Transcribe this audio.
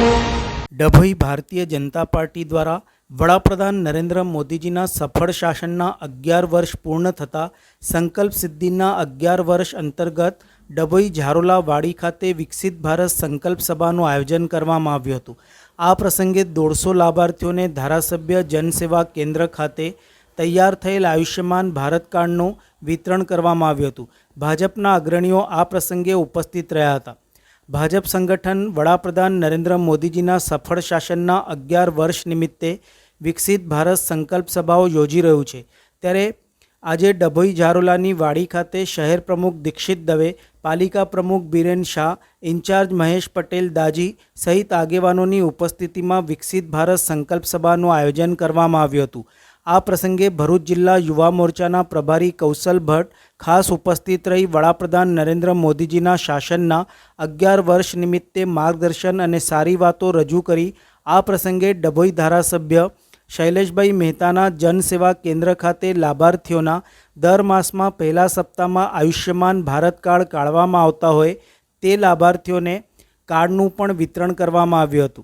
Dabhoi Bharatiya Janata party દ્વારા વડાપ્રધાન નરેન્દ્ર મોદીજીના સફળ શાસનના અગિયાર વર્ષ પૂર્ણ થતાં સંકલ્પ સિદ્ધિના અગિયાર વર્ષ અંતર્ગત ડભોઈ ઝારોલા વાડી ખાતે વિકસિત ભારત સંકલ્પ સભાનું આયોજન કરવામાં આવ્યું હતું. આ પ્રસંગે દોઢસો લાભાર્થીઓને ધારાસભ્ય જનસેવા કેન્દ્ર ખાતે તૈયાર થયેલ આયુષ્યમાન ભારત કાર્ડનું વિતરણ કરવામાં આવ્યું હતું. ભાજપના અગ્રણીઓ આ પ્રસંગે ઉપસ્થિત રહ્યા હતા. ભાજપ સંગઠન વડાપ્રધાન નરેન્દ્ર મોદીજીના સફળ શાસનના અગિયાર વર્ષ નિમિત્તે વિકસિત ભારત સંકલ્પ સભાઓ યોજી રહ્યું છે. ત્યારે આજે ડભોઈ ઝારોલાની વાડી ખાતે શહેર પ્રમુખ દીક્ષિત દવે, પાલિકા પ્રમુખ બિરેન શાહ, ઇન્ચાર્જ મહેશ પટેલ દાજી સહિત આગેવાનોની ઉપસ્થિતિમાં વિકસિત ભારત સંકલ્પ સભાનું આયોજન કરવામાં આવ્યું હતું. આ પ્રસંગે ભરૂચ જિલ્લા યુવા મોરચાના પ્રભારી કૌશલ ભટ્ટ, ખાસ ઉપસ્થિત રહી વડાપ્રધાન નરેન્દ્ર મોદીજીના શાસનના અગિયાર વર્ષ નિમિત્તે માર્ગદર્શન અને સારી વાતો રજૂ કરી. આ પ્રસંગે ડભોઈ ધારાસભ્ય શૈલેષભાઈ મહેતાના જનસેવા કેન્દ્ર ખાતે લાભાર્થીઓના દર માસમાં પહેલા સપ્તાહમાં આયુષ્યમાન ભારત કાર્ડ કાઢવામાં આવતા હોય તે લાભાર્થીઓને કાર્ડનું પણ વિતરણ કરવામાં આવ્યું હતું.